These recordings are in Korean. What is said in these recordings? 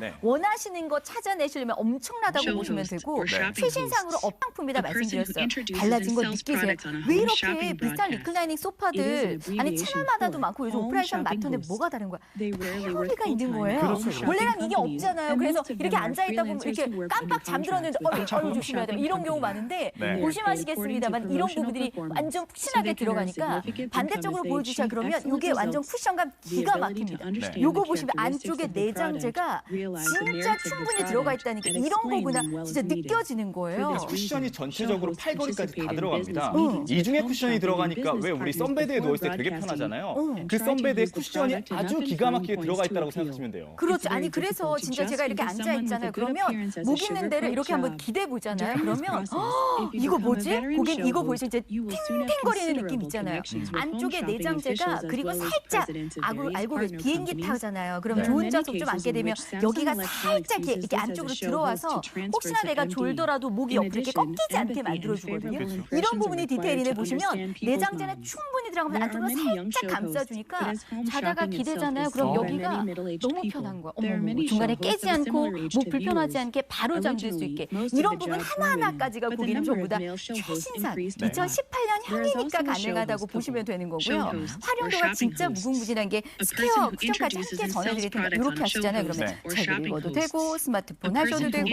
네. 원하시는 거 찾아내시려면 엄청나다고 보시면 되고 shopping 최신상으로. 업상품이다 말씀드렸어요. 달라진 거 느끼세요. 왜 이렇게 비싼. 리클라이닝 소파들 아니 채널마다도 많고 요즘 오프라인 샵 많던데. 뭐가 다른 거야? 패러디가 있는 거예요. 그렇죠. 원래는 이게 없잖아요. 그래서 이렇게 are 앉아 있다 보면 이렇게 깜빡 잠들었는데 어, 얼굴 home 조심해야 shopping 이런 경우. 많은데 네. 조심하시겠습니다만 이런 부분들이 완전 푹신하게 들어가니까 반대쪽으로 보여주셔 그러면 이게 완전 쿠션감 기가 막힙니다. 요거 보시면 안쪽에 내장재가 진짜 충분히 들어가 있다는 게 이런 거구나 진짜 느껴지는 거예요. 쿠션이 전체적으로 팔걸이까지 다 들어갑니다. 응. 이 중에 쿠션이 들어가니까 왜 우리 썬베드에 누웠을 때 되게 편하잖아요. 그 썬베드에 쿠션이 아주 기가 막히게 들어가 있다고 생각하시면 돼요. 그렇죠. 아니 그래서 진짜 제가 이렇게 앉아 있잖아요. 그러면 목 있는 데를 이렇게 한번 기대 보잖아요. 그러면 어, 이거 뭐지? 고객 이거 보이시죠? 이제 팅팅거리는 느낌 있잖아요. 안쪽에 내장재가 그리고 살짝 알고 알고 비행기 타잖아요. 그럼 네. 좋은 좌석 좀 앉게 되면 여기 가 살짝 이렇게, 이렇게 안쪽으로 들어와서 혹시나 내가 졸더라도 목이 옆으로 이렇게 꺾이지 않게 만들어주거든요. 이런 부분이 디테일이네 보시면 내장재는 충분히 들어가면 안쪽으로 살짝 감싸주니까 자다가 기대잖아요. 그럼 어. 여기가 너무 편한 거야. 어머, 중간에 깨지 않고 목 불편하지 않게 바로 잠들 수 있게 이런 부분 하나하나까지가 고객님 전부 다 최신상 2018년 향이니까 가능하다고 보시면 되는 거고요. 활용도가 진짜 무궁무진한 게 스퀘어 쿠션까지 함께 전해드릴 테니까 이렇게 하시잖아요. 그러면 네. 책 읽어도 되고 스마트폰 하셔도 되고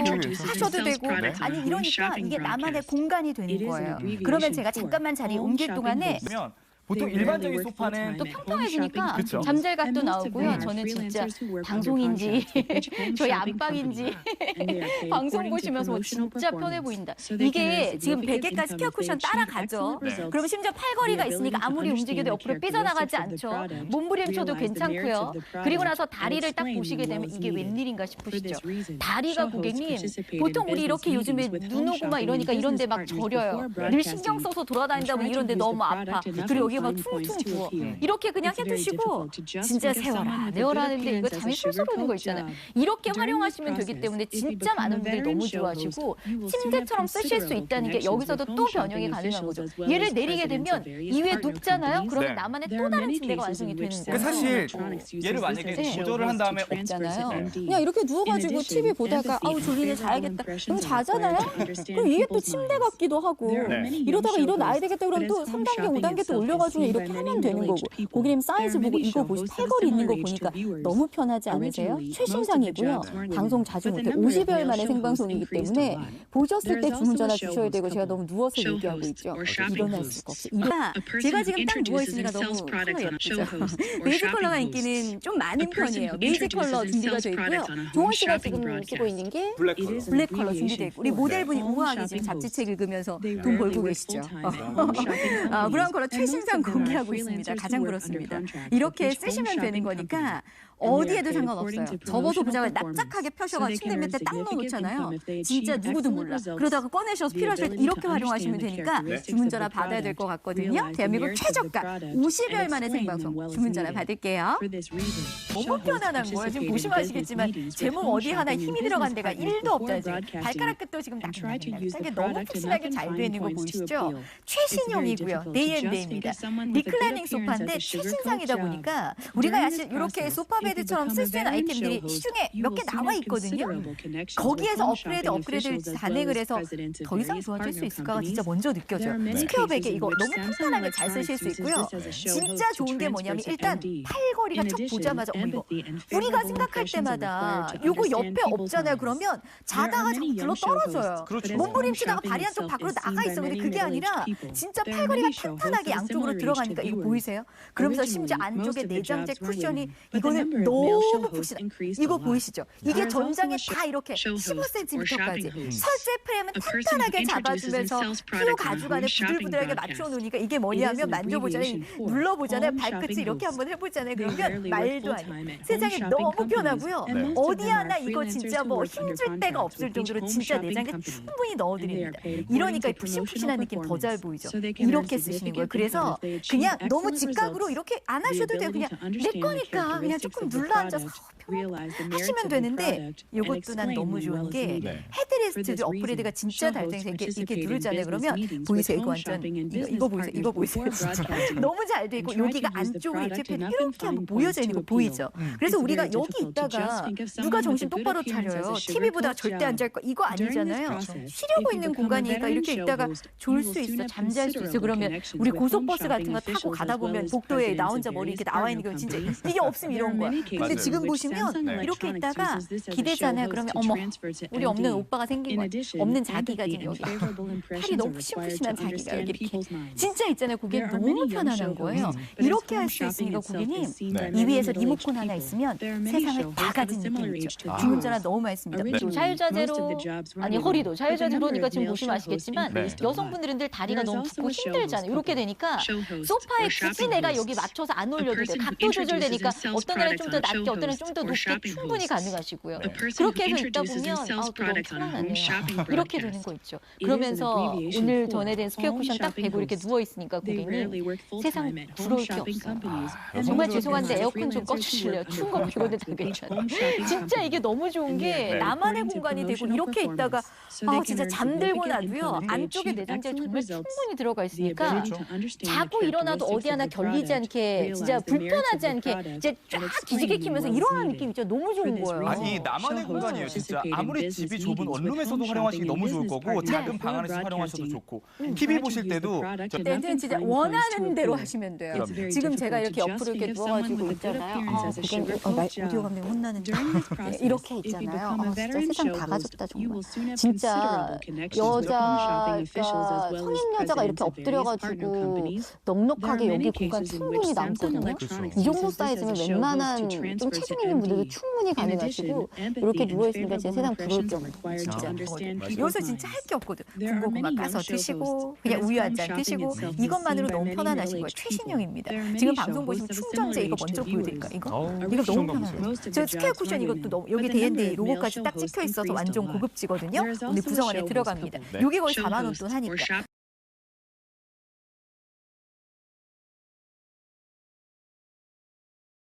하셔도 되고 아니 이러니까 이게 나만의 공간이 되는 거예요. 그러면 제가 잠깐만 자리 옮길 동안에 그러면 보통 일반적인 소파는 또 평평해지니까 그쵸. 잠잘각도 나오고요. 저는 진짜 방송인지 저희 안방인지 방송 보시면서 진짜 편해 보인다. 이게 지금 베개가 스퀘어 쿠션 따라가죠. 네. 그럼 심지어 팔걸이가 있으니까 아무리 움직여도 옆으로 삐져나가지 않죠. 몸부림쳐도 괜찮고요. 그리고 나서 다리를 딱 보시게 되면 이게 웬일인가 싶으시죠. 다리가 고객님 보통 우리 이렇게 요즘에 눈 오고 막 이러니까 이런데 막 저려요. 늘 신경 써서 돌아다니다 보면 이런데 너무 아파. 그리고 여기 막 퉁퉁 부어. 이렇게 그냥 해주시고 진짜 세워라 내워라 하는데 이거 잠이 술술 오는 거 있잖아요. 이렇게 활용하시면 되기 때문에 진짜 많은 분들이 너무 좋아하시고 침대처럼 쓰실 수 있다는 게 여기서도 또 변형이 가능한 거죠. 얘를 내리게 되면 이외에 눕잖아요. 그러면 네. 나만의 또 다른 침대가 완성이 되는 그 거예요. 사실 얘를 만약에 네. 조절을 한 다음에 없잖아요. 네. 그냥 이렇게 누워가지고 TV 보다가 아우 졸리네 자야겠다. 그럼 자잖아요. 그럼 이게 또 침대 같기도 하고 네. 이러다가 일어나야 되겠다 그러면 또 3단계, 5단계 또 올려가 지고 이렇게 하면 되는 거고 고객님 사이즈 보고 이거 보시 팔걸이 있는 거 보니까 너무 편하지 않으세요? 최신상이고요. 방송 자주 못해 50여일 만에 생방송이기 때문에 보셨을 때 주문 전화 주셔야 되고 제가 너무 누워서 얘기하고 있죠. 일어날 수가 없어요. 일어나 제가 지금 딱 누워 있으니까 너무 컬러 예쁘죠. 베이지 컬러가 인기는 좀 많은 편이에요. 베이지 컬러 준비가 돼 있고요. 종원 씨가 지금 쓰고 있는 게 블랙 컬러. 블랙 컬러 준비돼 있고 우리 모델분이 우아하게 지금 잡지책 읽으면서 돈 벌고 계시죠. 아, 브라운 컬러 최신상 공개하고 있습니다. 가장 그렇습니다. 이렇게 쓰시면 되는 거니까 어디에도 상관없어요. 접어서 보자마자 납작하게 펴셔가 침대 밑에 딱 넣어놓잖아요. 진짜 누구도 몰라. 그러다가 꺼내셔서 필요하실 때 이렇게 활용하시면 되니까 네. 주문 전화 받아야 될 것 같거든요. 대한민국 최저가 50여일 만에 생방송 주문 전화 받을게요. 너무 편안한 거예요. 지금 보시면 아시겠지만 제 몸 어디 하나 힘이 들어간 데가 1도 없다. 지금 발가락 끝도 지금 딱딱하게 너무 푹신하게 잘돼 있는 거 보이시죠? 최신형이고요. 데이앤데이입니다. 리클라이닝 소파인데 최신상이다 보니까 우리가 사실 이렇게 소파 베드처럼 쓸 수 있는 아이템들이 시중에 몇 개 나와 있거든요. 거기에서 업그레이드 업그레이드를 단행을 해서 더 이상 좋아질 수 있을까가 진짜 먼저 느껴져요. 스퀘어 베개 이거 너무 편안하게 잘 쓰실 수 있고요. 진짜 좋은 게 뭐냐면 일단 팔걸이가 쭉 보자마자 어머 이거 우리가 생각할 때마다 요거 옆에 없잖아요. 그러면 자다가 자꾸 굴러 떨어져요. 그렇죠. 몸부림치다가 발이 한쪽 밖으로 나가 있어. 근데 그게 아니라 진짜 팔걸이가 탄탄하게 양쪽으로 들어가니까 이거 보이세요? 그러면서 심지어 안쪽에 내장재 쿠션이 이거는 너무 푹신해. 이거 보이시죠? 이게 전장에 다 이렇게 15cm까지 설재 프레임은 탄탄하게 잡아주면서 피부 가죽 안에 부들부들하게 맞춰놓으니까 이게 뭐냐면 만져보잖아요. 눌러보잖아요. 발끝을 이렇게 한번 해보잖아요. 그러면 말도 아니에요. 세상에 너무 편하고요. 네. 어디 하나 이거 진짜 뭐 힘줄 데가 없을 정도로 진짜 내장에 충분히 넣어드립니다. 이러니까 이 푹신푹신한 느낌 더 잘 보이죠. 이렇게 쓰시는 거예요. 그래서 그냥 너무 직각으로 이렇게 안 하셔도 돼요. 그냥 내 거니까 그냥 조금 그냥 눌러앉아서 하시면 되는데 이것도 난 너무 좋은 게 네. 헤드레스트 업그레이드가 진짜 달성해서 이렇게, 이렇게 누르잖아요. 그러면 보이세요? 이거 완전 이거, 이거 보이세요? 이거 보이세요? 너무 잘 돼 있고 여기가 안쪽으로 이렇게 이렇게 한번 모여져 있는 거 보이죠? 그래서 우리가 여기 있다가 누가 정신 똑바로 차려요? TV보다 절대 안 잘 거 이거 아니잖아요. 쉬려고 있는 공간이니까 이렇게 있다가 졸 수 있어, 잠잘 수 있어. 그러면 우리 고속버스 같은 거 타고 가다 보면 복도에 나 혼자 머리 이렇게 나와 있는 거 진짜 이게 없으면 이런 거야. 근데. 지금 보시면 네. 이렇게 있다가 기대잖아요. 그러면 어머 우리 없는 오빠가 생긴 거야. 없는 자기가 지금 여기 팔이 너무 푸신푸신한 자기가 여기 이렇게 진짜 있잖아요. 고객 너무 편안한 거예요. 이렇게 할 수 있으니까 고객님 네. 이 위에서 리모컨 하나 있으면 세상을 다 가진 느낌이죠. 아. 주문 전화 너무 많이 씁니다. 네. 자유자재로 아니 허리도 자유자재로니까 지금 보시면 아시겠지만 네. 여성분들은 늘 다리가 너무 붓고 힘들잖아요. 이렇게 되니까 소파에 굳이 내가 여기 맞춰서 안 올려도 돼. 각도 조절되니까 어떤 날은 좀더 낮게 어떤 날은 좀더 높게 충분히 가능하시고요. 그렇게 해서 있다 보면 또 너무 편안하네요. 이렇게 되는 거 있죠. 그러면서 오늘 전해된 스퀘어 쿠션 딱 대고 이렇게 누워 있으니까 고객님 세상 부러울 게 없어요. 정말 죄송한데 에어컨 좀 꺼주실래요? 추운 거 피곤해 다 괜찮아요. 진짜 이게 너무 좋은 게 네. 나만의 공간이 되고 이렇게 있다가 아 진짜 잠들고 나도요 안쪽에 내장재 정말 충분히 들어가 있으니까 자고 일어나도 어디 하나 결리지 않게 진짜 불편하지 않게 이제 쫙 기지개 키면서 일어나는 느낌 있죠 너무 좋은 거예요. 아니 나만의 공간이에요 진짜 아무리 집이 좁은 원룸에서도 활용하시기 너무 좋을 거고 작은 방 안에서 활용하셔도 좋고 TV 보실 때도 저- 때는 진짜 원하는 대로 하시면 돼요. 그럼요. 지금 제가 이렇게 옆으로 이렇게 누워가지고 있잖아요. 아, 어, 나 오디오 감독님 혼나는데 네, 이렇게 있잖아요. 어, 진짜 세상 다 가졌다 정말. 진짜 여자가 성인 여자가 이렇게 엎드려가지고 넉넉하게 여기 공간 충분히 남거든요. 이 정도 사이즈면 웬만한 좀 체중 있는 분들도 충분히 가능하시고 이렇게 누워 있으니까 진짜 세상 부러울 게 없는 진짜. 여기서 진짜 할 게 없거든. 군고구마 까서 드시고 그냥 우유 한 잔 드시고 이것만으로 너무 편안하신 거예요. 최신형입니다. 지금 방송 보시면 충전재 이거 먼저 보여드릴까 이거? 이거 너무 편해요. 저 스퀘어 쿠션 이것도 너무 여기 대인데 로고까지 딱 찍혀 있어서 완전 고급지거든요. 오늘 구성 안에 들어갑니다. 네. 요게 거의 4만 원돈 하니까.